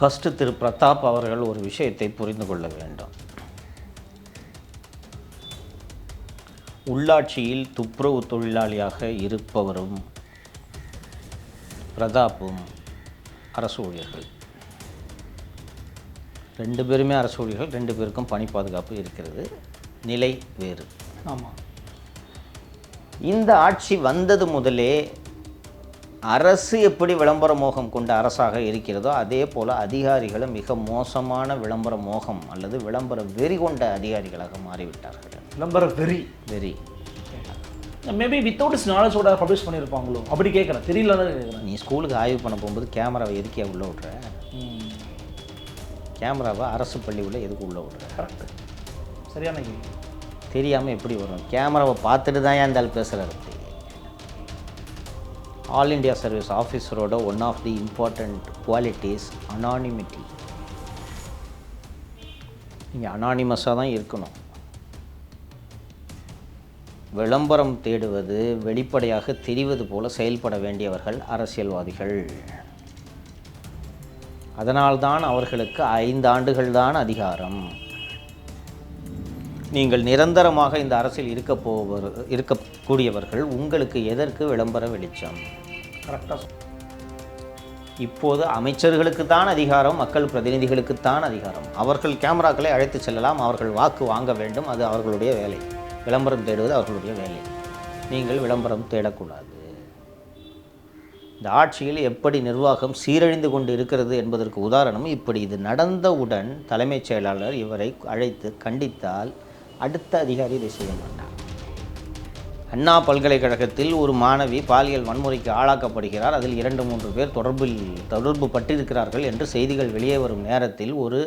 First திரு பிரதாப் அவர்கள் ஒரு விஷயத்தை புரிந்து கொள்ள வேண்டும். உள்ளாட்சியில் துப்புரவு தொழிலாளியாக இருப்பவரும் பிரதாப்பும் அரசு ஊழியர்கள். ரெண்டு பேருமே அரசு ஊழியர்கள் ரெண்டு பேருக்கும் பணி பாதுகாப்பு இருக்கிறது. நிலை வேறு. ஆமாம் இந்த ஆட்சி வந்தது முதலே அரசு எப்படி விளம்பர மோகம் கொண்ட அரசாக இருக்கிறதோ அதே போல் அதிகாரிகளும் மிக மோசமான விளம்பர மோகம் அல்லது விளம்பர வெறி கொண்ட அதிகாரிகளாக மாறிவிட்டார்கள். விளம்பர வெறி. வெறி. மேபி வித்தவுட் இஸ் நாலேஜோட பப்ளிஷ் பண்ணியிருப்பாங்களோ அப்படி கேட்குறேன். தெரியலன்னு கேட்குறேன். நீ ஸ்கூலுக்கு ஆய்வு பண்ண போகும்போது கேமராவை எதுக்கே உள்ளே விட்ற? கேமராவை அரசு பள்ளி உள்ள எதுக்கு உள்ளே விட்ற? கரெக்ட் சரியான தெரியாமல் எப்படி வரும்? கேமராவை பார்த்துட்டு தான் ஏன் இந்த பேசுகிறாரு all India service ஆஃபீஸரோட one of the important qualities anonymity நீங்கள் அனானிமஸாக தான் இருக்கணும். விளம்பரம் தேடுவது வெளிப்படையாக தெரிவது போல செயல்பட வேண்டியவர்கள் அரசியல்வாதிகள். அதனால்தான் அவர்களுக்கு ஐந்து ஆண்டுகள் தான் அதிகாரம். நீங்கள் நிரந்தரமாக இந்த அரசில் இருக்க போவர் இருக்கக்கூடியவர்கள் உங்களுக்கு எதற்கு விளம்பர வெளிச்சம்? கரெக்டாக இப்போது அமைச்சர்களுக்கு தான் அதிகாரம் மக்கள் பிரதிநிதிகளுக்கு தான் அதிகாரம். அவர்கள் கேமராக்களை அழைத்து செல்லலாம் அவர்கள் வாக்கு வாங்க வேண்டும் அது அவர்களுடைய வேலை. விளம்பரம் தேடுவது அவர்களுடைய வேலை. நீங்கள் விளம்பரம் தேடக்கூடாது. இந்த ஆட்சியில் எப்படி நிர்வாகம் சீரழிந்து கொண்டு இருக்கிறது என்பதற்கு உதாரணம் இப்படி இது நடந்தவுடன் தலைமைச் செயலாளர் இவரை அழைத்து கண்டித்தால் அடுத்த அதிகாரி இதை செய்ய மாட்டார். அண்ணா பல்கலைக்கழகத்தில் ஒரு மாணவி பாலியல் வன்முறைக்கு ஆளாக்கப்படுகிறார். அதில் இரண்டு மூன்று பேர் தொடர்பில் தொடர்பு பட்டிருக்கிறார்கள் என்று செய்திகள் வெளியே வரும் நேரத்தில் ஒரு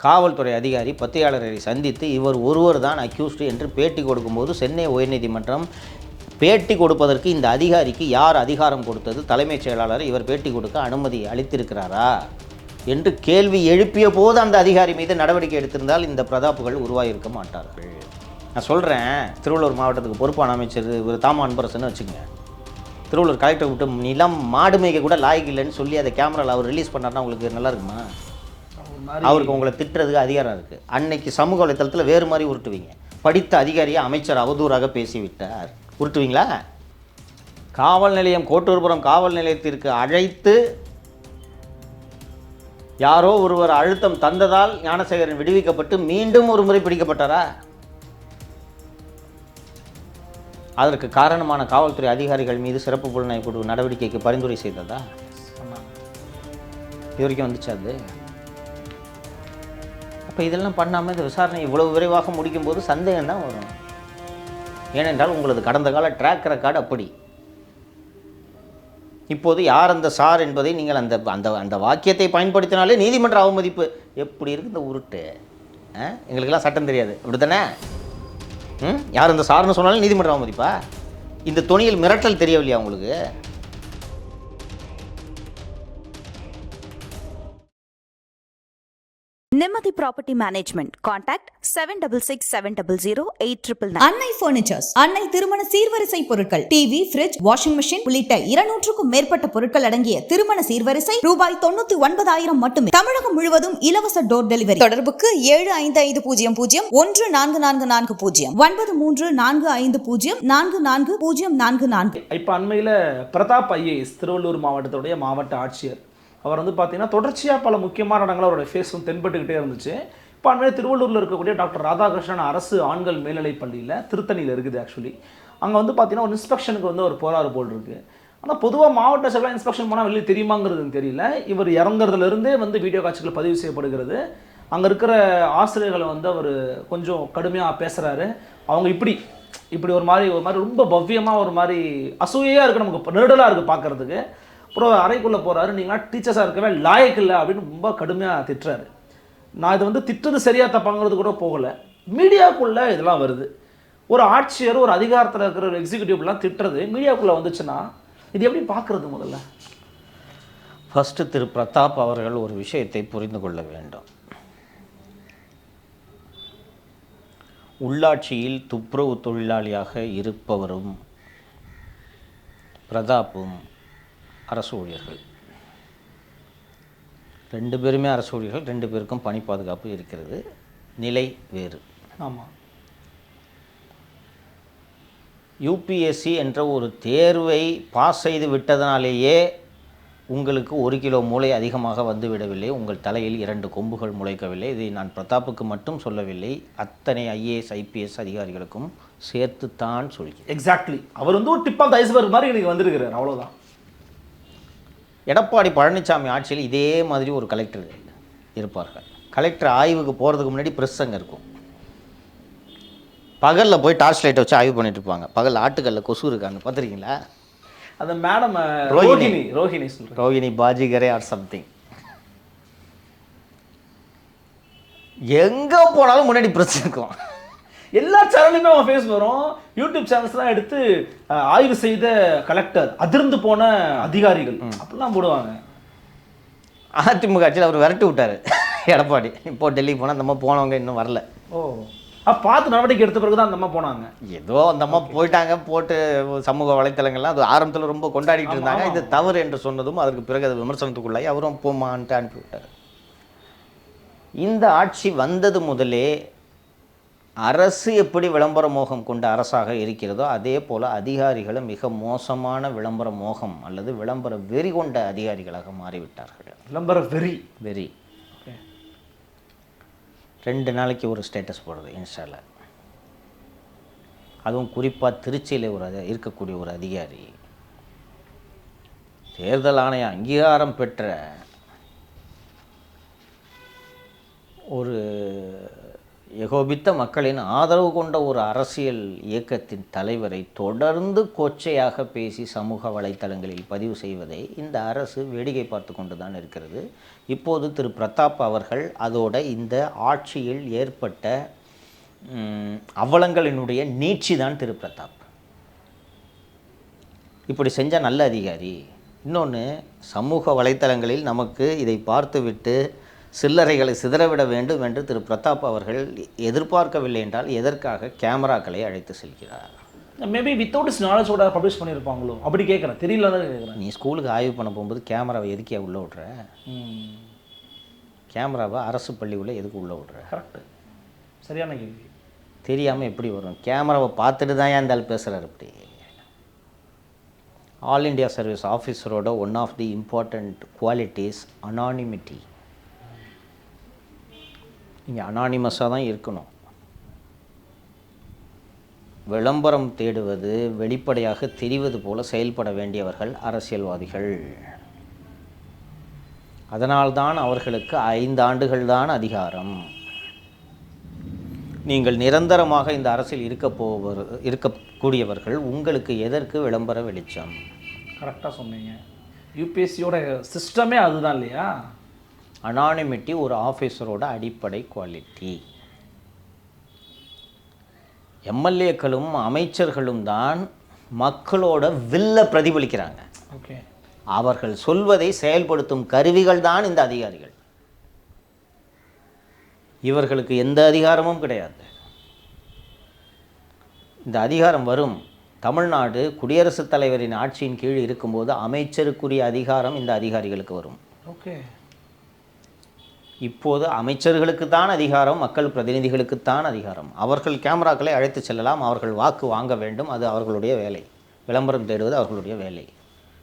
காவல்துறை அதிகாரி பத்திரிகையாளரை சந்தித்து இவர் ஒருவர் தான் அக்யூஸ்டு என்று பேட்டி கொடுக்கும்போது சென்னை உயர்நீதிமன்றம் பேட்டி கொடுப்பதற்கு இந்த அதிகாரிக்கு யார் அதிகாரம் கொடுத்தது? தலைமைச் செயலாளர் இவர் பேட்டி கொடுக்க அனுமதி அளித்திருக்கிறாரா? என்று கேள்வி எழுப்பிய போது அந்த அதிகாரி மீது நடவடிக்கை எடுத்திருந்தால் இந்த பிரதாப்புகள் உருவாகியிருக்க மாட்டார்கள். நான் சொல்கிறேன் திருவள்ளூர் மாவட்டத்துக்கு பொறுப்பான அமைச்சர் இவர் தாமா அன்பரசன் வச்சுக்கோங்க. திருவள்ளூர் கலெக்டர் விட்டு நிலம் மாடு மேய்க்க கூட லாய்க்கு இல்லைன்னு சொல்லி அதை கேமராவில் அவர் ரிலீஸ் பண்ணார்னா உங்களுக்கு நல்லா இருக்குமா? அவருக்கு உங்களை திட்டுறதுக்கு அதிகாரம் இருக்குது அன்னைக்கு சமூக வலைத்தளத்தில் வேறு மாதிரி உருட்டுவீங்க. படித்த அதிகாரியை அமைச்சர் அவதூறாக பேசிவிட்டார். உருட்டுவீங்களா? காவல் நிலையம் கோட்டூர்புரம் காவல் நிலையத்திற்கு அழைத்து யாரோ ஒருவர் அழுத்தம் தந்ததால் ஞானசேகரன் விடுவிக்கப்பட்டு மீண்டும் ஒரு முறை பிடிக்கப்பட்டாரா? அதற்கு காரணமான காவல்துறை அதிகாரிகள் மீது சிறப்பு புலனாய்வு குழு நடவடிக்கைக்கு பரிந்துரை செய்ததா? இது வரைக்கும் வந்துச்சு அது? அப்போ இதெல்லாம் பண்ணாமல் இந்த விசாரணை இவ்வளவு விரைவாக முடிக்கும்போது சந்தேகம் தான் வரும். ஏனென்றால் உங்களது கடந்த கால ட்ராக் ரெக்கார்டு அப்படி. இப்போது யார் அந்த சார் என்பதை நீங்கள் அந்த அந்த அந்த வாக்கியத்தை பயன்படுத்தினாலே நீதிமன்ற அவமதிப்பு. எப்படி இருக்குது இந்த உருட்டு? ஆ? எங்களுக்கெல்லாம் சட்டம் தெரியாது. அப்படி தானே ம்? யார் அந்த சார்னு சொன்னாலும் நீதிமன்ற அவமதிப்பா? இந்த துணியில் மிரட்டல் தெரியவில்லையா உங்களுக்கு? நிம்மதி property management contact seven double six seven double zero eight triple Annai furnitures Annai திருமண சீர்வரிசை பொருட்கள் டிவி ஃபிரிட்ஜ் வாஷிங் மிஷின் உள்ளிட்ட இருநூற்றுக்கும் மேற்பட்ட பொருட்கள் அடங்கிய திருமண சீர்வரிசை ரூபாய் தொண்ணூத்தி ஒன்பதாயிரம் மட்டுமே. தமிழகம் முழுவதும் இலவச டோர் டெலிவரி தொடர்புக்கு ஏழு ஐந்து ஐந்து பூஜ்ஜியம் பூஜ்ஜியம் ஒன்று நான்கு நான்கு நான்கு பூஜ்ஜியம். ஒன்பது மூன்று நான்கு ஐந்து பூஜ்ஜியம் நான்கு நான்கு பூஜ்ஜியம் நான்கு நான்கு. இப்போ அண்மையில் பிரதாப் ஐஏஎஸ் திருவள்ளூர் மாவட்டத்துடைய மாவட்ட ஆட்சியர் அவர் வந்து பார்த்தீங்கன்னா தொடர்ச்சியாக பல முக்கியமான இடங்கள் அவருடைய ஃபேஸும் தென்பட்டுக்கிட்டே இருந்துச்சு. இப்போ அண்மையில் திருவள்ளூரில் இருக்கக்கூடிய டாக்டர் ராதாகிருஷ்ணன் அரசு ஆண்கள் மேல்நிலைப் பள்ளியில் திருத்தணியில் இருக்குது ஆக்சுவலி அங்கே வந்து பார்த்தீங்கன்னா ஒரு இன்ஸ்பெக்ஷனுக்கு வந்து ஒரு போராறு போல் இருக்கு. ஆனால் பொதுவாக மாவட்ட சபையில் இன்ஸ்பெக்ஷன் போனால் வெளியே தெரியுமாங்கிறது தெரியல. இவர் இறங்குறதுலேருந்தே வந்து வீடியோ காட்சிகள் பதிவு செய்யப்படுகிறது. அங்கே இருக்கிற ஆசிரியர்களை வந்து அவர் கொஞ்சம் கடுமையாக பேசுகிறாரு அவங்க இப்படி இப்படி ஒரு மாதிரி ஒரு மாதிரி ரொம்ப பவ்யமாக ஒரு மாதிரி அசூயையாக இருக்குது நமக்கு நெருடலாக இருக்குது பார்க்குறதுக்கு அப்புறம் அறைக்குள்ளே போகிறாரு நீங்களாம் டீச்சர்ஸாக இருக்கவே லாயக்கு இல்லை அப்படின்னு ரொம்ப கடுமையாக திட்டுறாரு. நான் இது வந்து திட்டுறது சரியாக தப்பாங்கிறது கூட போகலை. மீடியாக்குள்ளே இதெல்லாம் வருது. ஒரு ஆட்சியர் ஒரு அதிகாரத்தில் இருக்கிற ஒரு எக்ஸிக்யூட்டிவ்லாம் திட்டுறது மீடியாக்குள்ளே வந்துச்சுன்னா இது எப்படி பார்க்குறது முதல்ல? ஃபஸ்ட்டு திரு பிரதாப் அவர்கள் ஒரு விஷயத்தை புரிந்து கொள்ள வேண்டும். உள்ளாட்சியில் துப்புரவு தொழிலாளியாக இருப்பவரும் பிரதாப்பும் அரசு ஊழியர்கள். ரெண்டு பேருமே அரசு ஊழியர்கள் ரெண்டு பேருக்கும் பணி பாதுகாப்பு இருக்கிறது. நிலை வேறு. ஆமாம் யூபிஎஸ்சி என்ற ஒரு தேர்வை பாஸ் செய்து விட்டதனாலேயே உங்களுக்கு ஒரு கிலோ மூளை அதிகமாக வந்து விடவில்லை உங்கள் தலையில் இரண்டு கொம்புகள் முளைக்கவில்லை. இதை நான் பிரதாப்புக்கு மட்டும் சொல்லவில்லை. அத்தனை ஐஏஎஸ் ஐபிஎஸ் அதிகாரிகளுக்கும் சேர்த்துத்தான் சொல்கிறேன். எக்ஸாக்ட்லி அவர் வந்து ஒரு டிப் ஆஃப் ஐஸ்பர்க் மாதிரி எனக்கு வந்திருக்கிறார். அவ்வளோதான் எடப்பாடி பழனிசாமி ஆட்சியில் இதே மாதிரி ஒரு கலெக்டர் இருப்பார்கள். கலெக்டர் ஆய்வுக்கு போகிறதுக்கு முன்னாடி ப்ரெஸ் அங்கே இருக்கும். பகலில் போய் டார்ச் லைட்டை வச்சு ஆய்வு பண்ணிட்டு இருப்பாங்க. பகல் ஆட்டுக்கல்ல கொசு இருக்காங்க பார்த்துருக்கீங்களா அந்த மேடம் ரோஹிணி. ரோஹிணி ரோஹிணி பாஜிகரே ஆர் சம்திங் எங்கே போனாலும் முன்னாடி ப்ரெஸ் இருக்கும். எல்லா சேனல்லையுமே அவன் ஃபேஸ் வரும். யூடியூப் சேனல்ஸ்லாம் எடுத்து ஆய்வு செய்த கலெக்டர் அதிர்ந்து போன அதிகாரிகள். அப்படிலாம் போடுவாங்க. அதிமுக ஆட்சியில் அவர் விரட்டி விட்டாரு. எடப்பாடி. இப்போ டெல்லி போனால் அந்த அம்மா போனவங்க இன்னும் வரல. ஓ. அப்ப பார்த்து நடவடிக்கை எடுத்த பிறகு தான் அந்த அம்மா போனாங்க. ஏதோ அந்த அம்மா போயிட்டாங்க போட்டு சமூக வலைத்தளங்கள்லாம். அது ஆரம்பத்தில் ரொம்ப கொண்டாடிட்டு இருந்தாங்க. இது தவறு என்று சொன்னதும் அதற்கு பிறகு அது விமர்சனத்துக்குள்ளாகி அவரும் போமான்ட்டு அனுப்பிவிட்டார் இந்த ஆட்சி வந்தது முதலே அரசு எப்படி விளம்பர மோகம் கொண்ட அரசாக இருக்கிறதோ அதே போல் அதிகாரிகளும் மிக மோசமான விளம்பர மோகம் அல்லது விளம்பர வெறி கொண்ட அதிகாரிகளாக மாறிவிட்டார்கள். விளம்பர வெறி. வெறி. ரெண்டு நாளைக்கு ஒரு ஸ்டேட்டஸ் போடுறது இன்ஸ்டாவில் அதுவும் குறிப்பாக திருச்சியில் ஒரு இருக்கக்கூடிய ஒரு அதிகாரி. தேர்தல் ஆணைய அங்கீகாரம் பெற்ற ஒரு ஏகோபித்த மக்களின் ஆதரவு கொண்ட ஒரு அரசியல் இயக்கத்தின் தலைவரை தொடர்ந்து கொச்சையாக பேசி சமூக வலைத்தளங்களில் பதிவு செய்வதை இந்த அரசு வேடிக்கை பார்த்து கொண்டு தான் இருக்கிறது. இப்போது திரு. பிரதாப் அவர்கள் அதோட இந்த ஆட்சியில் ஏற்பட்ட அவலங்களினுடைய நீட்சி தான் திரு. பிரதாப். இப்படி செஞ்ச நல்ல அதிகாரி. இன்னொன்று சமூக வலைத்தளங்களில் நமக்கு இதை பார்த்துவிட்டு சில்லறைகளை சிதறவிட வேண்டும் என்று திரு பிரதாப் அவர்கள் எதிர்பார்க்கவில்லை என்றால் எதற்காக கேமராக்களை அழைத்து செல்கிறார்? மேபி வித்தவுட் இஸ் நாலேஜோட பப்ளிஷ் பண்ணியிருப்பாங்களோ? அப்படி கேட்குறேன். தெரியல கேட்குறேன். நீ ஸ்கூலுக்கு ஆய்வு பண்ண போகும்போது கேமராவை எதுக்கே உள்ளே விட்ற? கேமராவை அரசு பள்ளிக்குள்ளே எதுக்கு உள்ளே விட்ற? கரெக்டு சரியான கேள்வி. தெரியாமல் எப்படி வரும்? கேமராவை பார்த்துட்டு தான் ஏன் இருந்தாலும் பேசுகிறார் இப்படி? All India service ஆஃபீஸரோட one of the important qualities anonymity நீங்கள் அனானிமஸாக தான் இருக்கணும். விளம்பரம் தேடுவது வெளிப்படையாக தெரிவது போல செயல்பட வேண்டியவர்கள் அரசியல்வாதிகள். அதனால்தான் அவர்களுக்கு ஐந்து ஆண்டுகள் தான் அதிகாரம். நீங்கள் நிரந்தரமாக இந்த அரசில் இருக்க போவர் இருக்கக்கூடியவர்கள் உங்களுக்கு எதற்கு விளம்பர வெளிச்சம்? கரெக்டாக சொன்னீங்க. யூபிஎஸ்சியோட சிஸ்டமே அதுதான் இல்லையா? அனானிமிட்டி ஒரு ஆஃபீஸரோட அடிப்படை குவாலிட்டி எம்எல்ஏக்களும் அமைச்சர்களும் தான் மக்களோட வில்ல பிரதிபலிக்கிறாங்க. ஓகே அவர்கள் சொல்வதை செயல்படுத்தும் கருவிகள் தான் இந்த அதிகாரிகள். இவர்களுக்கு எந்த அதிகாரமும் கிடையாது. இந்த அதிகாரம் வரும். தமிழ்நாடு குடியரசுத் தலைவரின் ஆட்சியின் கீழ் இருக்கும்போது அமைச்சருக்குரிய அதிகாரம் இந்த அதிகாரிகளுக்கு வரும். ஓகே இப்போது அமைச்சர்களுக்கு தான் அதிகாரம் மக்கள் பிரதிநிதிகளுக்கு தான் அதிகாரம். அவர்கள் கேமராக்களை அழைத்து செல்லலாம் அவர்கள் வாக்கு வாங்க வேண்டும் அது அவர்களுடைய வேலை. விளம்பரம் தேடுவது அவர்களுடைய வேலை.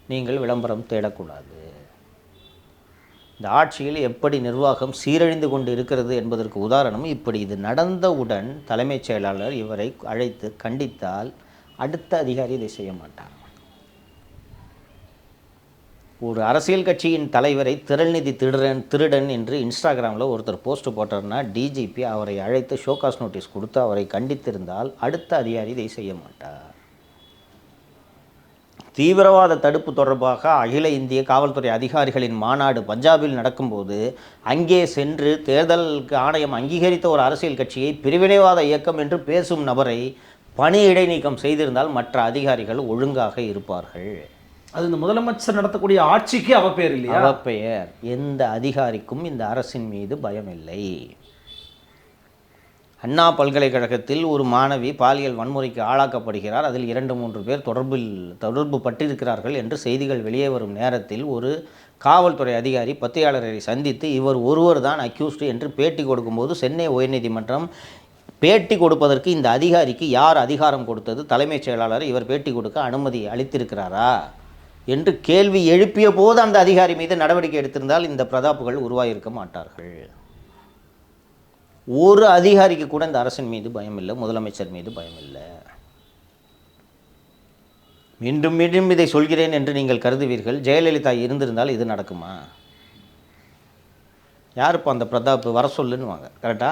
நீங்கள் விளம்பரம் தேடக்கூடாது. இந்த ஆட்சியில் எப்படி நிர்வாகம் சீரழிந்து கொண்டு இருக்கிறது என்பதற்கு உதாரணம் இப்படி இது நடந்தவுடன் தலைமைச் செயலாளர் இவரை அழைத்து கண்டித்தால் அடுத்த அதிகாரி இதை செய்ய மாட்டார் ஒரு அரசியல் கட்சியின் தலைவரை திரள்நிதி திருடன் திருடன் என்று இன்ஸ்டாகிராமில் ஒருத்தர் போஸ்ட் போட்டார்னா டிஜிபி அவரை அழைத்து ஷோகாஸ் நோட்டீஸ் கொடுத்து அவரை கண்டித்திருந்தால் அடுத்த அதிகாரி இதை செய்ய மாட்டார். தீவிரவாத தடுப்பு தொடர்பாக அகில இந்திய காவல்துறை அதிகாரிகளின் மாநாடு பஞ்சாபில் நடக்கும்போது அங்கே சென்று தேர்தலுக்கு ஆணையம் அங்கீகரித்த ஒரு அரசியல் கட்சியை பிரிவினைவாத இயக்கம் என்று பேசும் நபரை பணி இடைநீக்கம் செய்திருந்தால் மற்ற அதிகாரிகள் ஒழுங்காக இருப்பார்கள். அது இந்த முதலமைச்சர் நடத்தக்கூடிய ஆட்சிக்கு அவ பேர் இல்லையா? அவப்பெயர் எந்த அதிகாரிக்கும் இந்த அரசின் மீது பயம் இல்லை. அண்ணா பல்கலைக்கழகத்தில் ஒரு மாணவி பாலியல் வன்முறைக்கு ஆளாக்கப்படுகிறார். அதில் இரண்டு மூன்று பேர் தொடர்பில் தொடர்பு பட்டிருக்கிறார்கள் என்று செய்திகள் வெளியே வரும் நேரத்தில் ஒரு காவல்துறை அதிகாரி பத்திரிகையாளரை சந்தித்து இவர் ஒருவர் தான் அக்யூஸ்டு என்று பேட்டி கொடுக்கும்போது சென்னை உயர்நீதிமன்றம் பேட்டி கொடுப்பதற்கு இந்த அதிகாரிக்கு யார் அதிகாரம் கொடுத்தது? தலைமைச் செயலாளர் இவர் பேட்டி கொடுக்க அனுமதி அளித்திருக்கிறாரா? என்று கேள்வி எழுப்பிய போது அந்த அதிகாரி மீது நடவடிக்கை எடுத்திருந்தால் இந்த பிரதாப்புகள் உருவாகியிருக்க மாட்டார்கள். ஒரு அதிகாரிக்கு கூட இந்த அரசின் மீது பயம் இல்லை முதலமைச்சர் மீது பயம் இல்லை மீண்டும் மீண்டும் இதை சொல்கிறேன் என்று நீங்கள் கருதுவீர்கள். ஜெயலலிதா இருந்திருந்தால் இது நடக்குமா? யார் இப்போ அந்த பிரதாப் வர சொல்லுன்னு வாங்க கரெக்டா?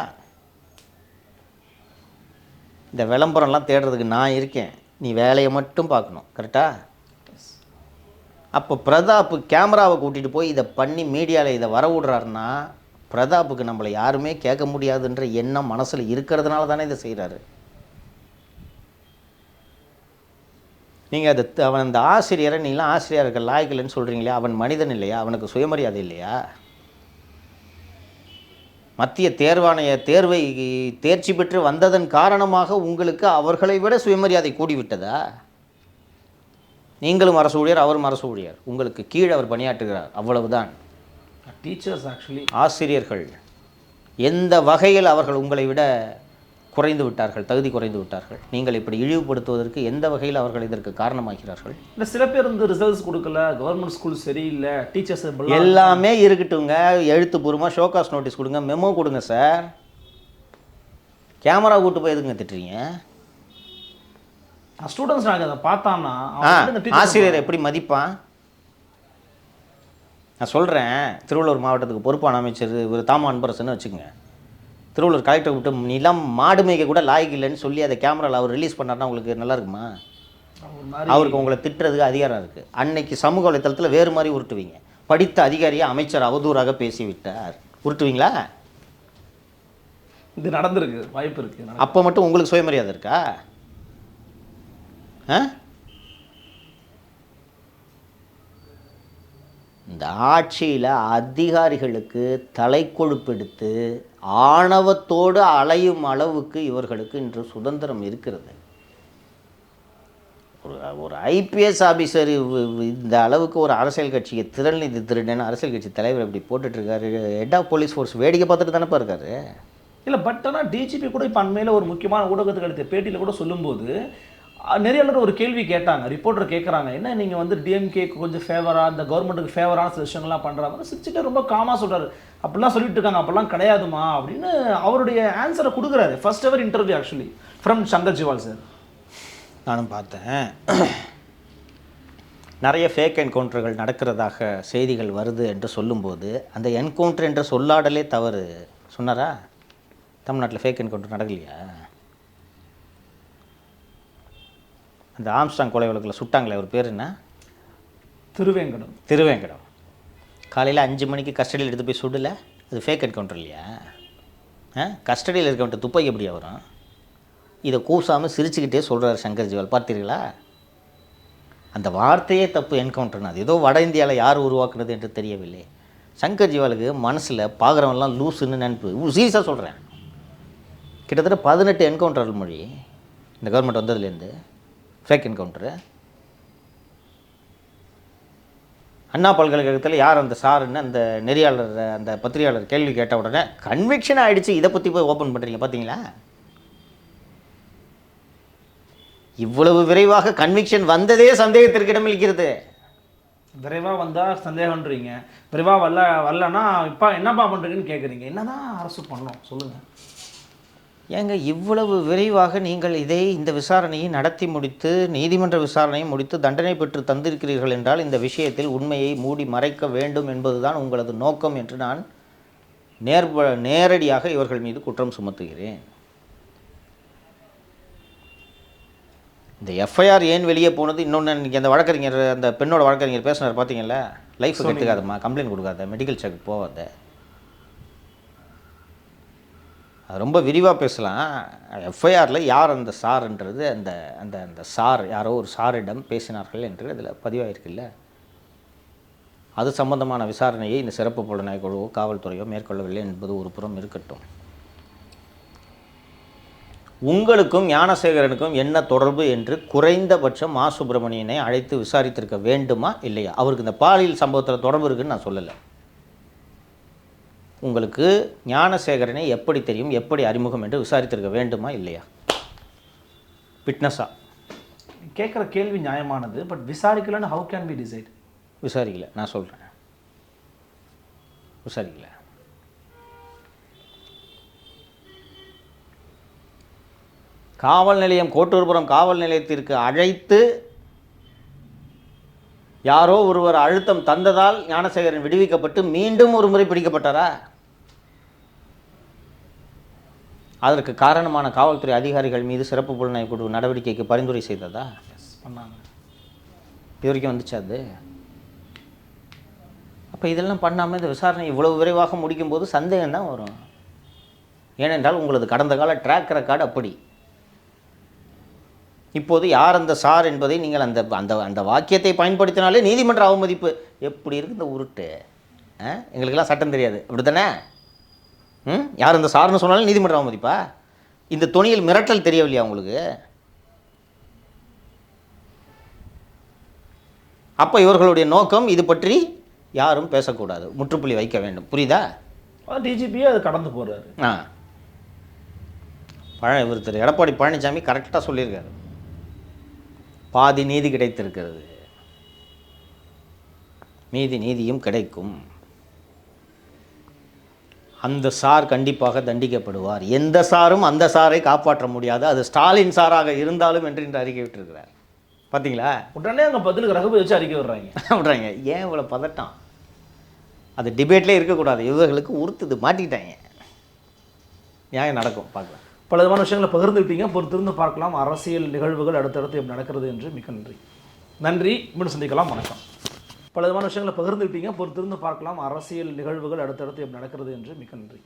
இந்த விளம்பரம்லாம் தேடுறதுக்கு நான் இருக்கேன். நீ வேலையை மட்டும் பார்க்கணும். கரெக்டா? அப்போ பிரதாப் கேமராவை கூட்டிகிட்டு போய் இதை பண்ணி மீடியாவில் இதை வர விடுறாருன்னா பிரதாப்புக்கு நம்மளை யாருமே கேட்க முடியாதுன்ற எண்ணம் மனசில் இருக்கிறதுனால தானே இதை செய்கிறாரு நீங்கள் அது அவன் அந்த ஆசிரியரை நீங்களாம் ஆசிரியருக்கு லாய்க்கலன்னு சொல்கிறீங்களே அவன் மனிதன் இல்லையா? அவனுக்கு சுயமரியாதை இல்லையா? மத்திய தேர்வாணைய தேர்வை தேர்ச்சி பெற்று வந்ததன் காரணமாக உங்களுக்கு அவர்களை விட சுயமரியாதை கூடிவிட்டதா? நீங்களும் அரசு ஊழியர் அவரும் அரசு ஊழியர் உங்களுக்கு கீழே அவர் பணியாற்றுகிறார். அவ்வளவுதான். டீச்சர்ஸ் ஆக்சுவலி ஆசிரியர்கள் எந்த வகையில் அவர்கள் உங்களை விட குறைந்து விட்டார்கள் தகுதி குறைந்து விட்டார்கள் நீங்கள் இப்படி இழிவுபடுத்துவதற்கு எந்த வகையில் அவர்கள் இதற்கு காரணமாகிறார்கள்? இல்லை சில பேர் வந்து ரிசல்ட்ஸ் கொடுக்கல கவர்மெண்ட் ஸ்கூல் சரியில்லை டீச்சர்ஸ் எல்லாமே இருக்கட்டுங்க எழுத்துப்பூர்வமாக ஷோகாஸ் நோட்டீஸ் கொடுங்க மெமோ கொடுங்க சார் கேமரா கூட்டு போய் எதுங்க திட்டுறீங்க? ஸ்டூடெண்ட்ஸ் நாங்கள் அதை பார்த்தான்னா ஆசிரியர் எப்படி மதிப்பான்? நான் சொல்கிறேன் திருவள்ளூர் மாவட்டத்துக்கு பொறுப்பான அமைச்சர் இவர் தாமா அன்பரசன்னு வச்சுக்கோங்க. திருவள்ளூர் கலெக்டர் விட்டு நீலாம் மாடு மேய்க்க கூட லாய்க்கு இல்லைன்னு சொல்லி அதை கேமராவில் அவர் ரிலீஸ் பண்ணார்னா உங்களுக்கு நல்லா இருக்குமா? ஒரு அவருக்கு உங்களை திட்டுறதுக்கு அதிகாரம் இருக்குது அன்னைக்கு சமூக வலைத்தளத்தில் வேறு மாதிரி உருட்டுவீங்க. படித்த அதிகாரியை அமைச்சர் அவதூறாக பேசிவிட்டார். உருட்டுவீங்களா? இது நடந்திருக்கு வாய்ப்பு இருக்கு நடக்க- அப்போ மட்டும் உங்களுக்கு சுயமரியாதை இருக்கா? இந்த ஆட்சியில் அதிகாரிகளுக்கு தலை கொழுப்பெடுத்து ஆணவத்தோடு அலையும் அளவுக்கு இவர்களுக்கு இன்று சுதந்திரம் இருக்கிறது. ஒரு ஒரு ஐபிஎஸ் ஆஃபீஸர் இந்த அளவுக்கு ஒரு அரசியல் கட்சியை திறநிதி திருடன்னு அரசியல் கட்சி தலைவர் இப்படி போட்டுட்ருக்காரு. ஹெட் ஆஃப் போலீஸ் ஃபோர்ஸ் வேடிக்கை பார்த்துட்டு தானே இருக்காரு. இல்லை பட் ஆனால் டிஜிபி கூட இப்போ அண்மையில் ஒரு முக்கியமான ஊடகத்துக்கு எடுத்த பேட்டியில் கூட சொல்லும்போது நிறைய பேர் ஒரு கேள்வி கேட்டாங்க. ரிப்போர்ட்டர் கேட்குறாங்க என்ன நீங்கள் வந்து டிஎம்கேக்கு கொஞ்சம் ஃபேவராக இந்த கவர்மெண்ட்டுக்கு ஃபேவரான சில விஷயங்கள்லாம் பண்ணுறாங்க சிரிச்சுட்டு ரொம்ப காமாக சொல்கிறாரு அப்படிலாம் சொல்லிட்டு இருக்காங்க அப்படிலாம் கிடையாதுமா அப்படின்னு அவருடைய ஆன்சரை கொடுக்குறாரு. First ever interview actually from Sankar Jiwal sir நானும் பார்த்தேன். நிறைய ஃபேக் என்கவுண்டர்கள் நடக்கிறதாக செய்திகள் வருது என்று சொல்லும்போது அந்த என்கவுண்டர் என்ற சொல்லாடலே தவறு. சொன்னாரா? தமிழ்நாட்டில் ஃபேக் என்கவுண்டர் நடக்கலையா? அந்த ஆம்ஸ்டாங் கொலை வழக்கில் சுட்டாங்களே அவர் பேர் என்ன? திருவேங்கடம். திருவேங்கடம். காலையில் அஞ்சு மணிக்கு கஸ்டடியில் எடுத்து போய் சுடல அது ஃபேக் என்கவுண்டர் இல்லையா? ஆ? கஸ்டடியில் இருக்கவன்ட்டு துப்பாக்கி எப்படியா வரும்? இதை கூசாமல் சிரிச்சுக்கிட்டே சொல்கிறார் சங்கர் ஜிவால் பார்த்தீர்களா? அந்த வார்த்தையே தப்பு என்கவுண்டர்னு அது ஏதோ வட இந்தியாவில் யார் உருவாக்குனது என்று தெரியவில்லை. சங்கர் ஜிவாலுக்கு மனசில் பார்க்குறவன்லாம் லூசுன்னு நினைப்பு. சீரியஸாக சொல்கிறேன் கிட்டத்தட்ட பதினெட்டு என்கவுண்டர் மொழி. இந்த கவர்மெண்ட் வந்ததுலேருந்து ஃபேக் என்கவுண்டரு அண்ணா பல்கலைக்கழகத்தில் யார் அந்த சாருன்னு அந்த நெறியாளர் அந்த பத்திரிகையாளர் கேள்வி கேட்ட உடனே கன்விக்ஷன் ஆகிடுச்சு இதை பற்றி போய் ஓப்பன் பண்ணுறீங்க பார்த்தீங்களா இவ்வளவு விரைவாக கன்விக்ஷன் வந்ததே சந்தேகத்திற்கு இடமளிக்கிறது விரைவாக வந்தால் சந்தேகம்ன்றீங்க. விரைவாக வரல வரலன்னா இப்போ என்னப்பா பண்ணுறீங்கன்னு கேட்குறீங்க என்னதான் அரசு பண்ணோம் சொல்லுங்கள் ஏங்க இவ்வளவு விரைவாக நீங்கள் இதை இந்த விசாரணையை நடத்தி முடித்து நீதிமன்ற விசாரணையை முடித்து தண்டனை பெற்று தந்திருக்கிறீர்கள் என்றால் இந்த விஷயத்தில் உண்மையை மூடி மறைக்க வேண்டும் என்பதுதான் உங்களது நோக்கம் என்று நான் நேர்ப நேரடியாக இவர்கள் மீது குற்றம் சுமத்துகிறேன். இந்த எஃப்ஐஆர் ஏன் வெளியே போனது? இன்னொன்று இன்றைக்கி அந்த வழக்கறிஞர் அந்த பெண்ணோட வழக்கறிஞர் பேசினார் பார்த்தீங்கல்ல லைஃப் எடுத்துக்காதம்மா கம்ப்ளைண்ட் கொடுக்காத மெடிக்கல் செக் போகாத. அது ரொம்ப விரிவாக பேசலாம். எஃப்ஐஆரில் யார் அந்த சார்ன்றது அந்த அந்த அந்த சார் யாரோ ஒரு சாரிடம் பேசினார்கள் என்று அதில் பதிவாயிருக்குல்ல? அது சம்பந்தமான விசாரணையை இந்த சிறப்பு புலனாய்வு குழுவோ காவல்துறையோ மேற்கொள்ளவில்லை என்பது ஒரு புறம் இருக்கட்டும். உங்களுக்கும் ஞானசேகரனுக்கும் என்ன தொடர்பு என்று குறைந்தபட்சம் மா சுப்பிரமணியனை அழைத்து விசாரித்திருக்க வேண்டுமா இல்லையா? அவருக்கு இந்த பாலியல் சம்பவத்தில் தொடர்பு இருக்குன்னு நான் சொல்லலை. உங்களுக்கு ஞானசேகரனை எப்படி தெரியும் எப்படி அறிமுகம் என்று விசாரித்திருக்க வேண்டுமா இல்லையா? ஃபிட்னஸா கேட்குற கேள்வி நியாயமானது பட் விசாரிக்கலன்னு ஹவு கேன் பி டிசைட் விசாரிக்கல நான் சொல்கிறேன் விசாரிக்கல. காவல் நிலையம் கோட்டூர்புரம் காவல் நிலையத்திற்கு அழைத்து யாரோ ஒருவர் அழுத்தம் தந்ததால் ஞானசேகரன் விடுவிக்கப்பட்டு மீண்டும் ஒரு முறை பிடிக்கப்பட்டாரா? அதற்கு காரணமான காவல்துறை அதிகாரிகள் மீது சிறப்பு புலனாய்வு குழு நடவடிக்கைக்கு பரிந்துரை செய்ததா? பண்ணாங்க. இது வரைக்கும் வந்துச்சா அது? அப்போ இதெல்லாம் பண்ணாமல் இந்த விசாரணை இவ்வளவு விரைவாக முடிக்கும்போது சந்தேகம் தான் வரும். ஏனென்றால் உங்களது கடந்த கால ட்ராக் ரெக்கார்டு அப்படி. இப்போது யார் அந்த சார் என்பதை நீங்கள் அந்த அந்த அந்த வாக்கியத்தை பயன்படுத்தினாலே நீதிமன்ற அவமதிப்பு. எப்படி இருக்கு இந்த உருட்டு? எங்களுக்கெல்லாம் சட்டம் தெரியாது. அப்படி தானே யார் அந்த சார்னு சொன்னாலும் நீதிமன்ற அவமதிப்பா? இந்த துணியில் மிரட்டல் தெரியவில்லையா உங்களுக்கு? அப்போ இவர்களுடைய நோக்கம் இது பற்றி யாரும் பேசக்கூடாது. முற்றுப்புள்ளி வைக்க வேண்டும். புரியுதா? டிஜிபியே அது கடந்து போறாரு. ஆ. பழ இவர் திரு எடப்பாடி பழனிசாமி கரெக்டாக சொல்லியிருக்காரு. பாதி நீதி கிடைத்திருக்கிறது. மீதி நீதியும் கிடைக்கும். அந்த சார் கண்டிப்பாக தண்டிக்கப்படுவார். எந்த சாரும் அந்த சாரை காப்பாற்ற முடியாது. அது ஸ்டாலின் சாராக இருந்தாலும் என்று இன்று அறிக்கை விட்டிருக்கிறார். பார்த்தீங்களா உடனே அங்கே பதிலுக்கு ரகுபதி வச்சு அறிக்கை விடுறாங்க. விட்றாங்க. ஏன் இவ்வளோ பதட்டம்? அது டிபேட்லேயே இருக்கக்கூடாது. இவர்களுக்கு உறுத்துது மாட்டிக்கிட்டாங்க நியாயம் நடக்கும். பார்க்கலாம். பல விதமான விஷயங்களை பகிர்ந்துக்கிட்டீங்க பொறுத்திருந்து பார்க்கலாம். அரசியல் நிகழ்வுகள் அடுத்தடுத்து எப்படி நடக்கிறது என்று மிக்க நன்றி. நன்றி. மீண்டும் சந்திக்கலாம். வணக்கம். பல விதமான விஷயங்களை பகிர்ந்துக்கிட்டீங்க பொறுத்திருந்து பார்க்கலாம். அரசியல் நிகழ்வுகள் அடுத்தடுத்து எப்படி நடக்கிறது என்று. மிக்க நன்றி.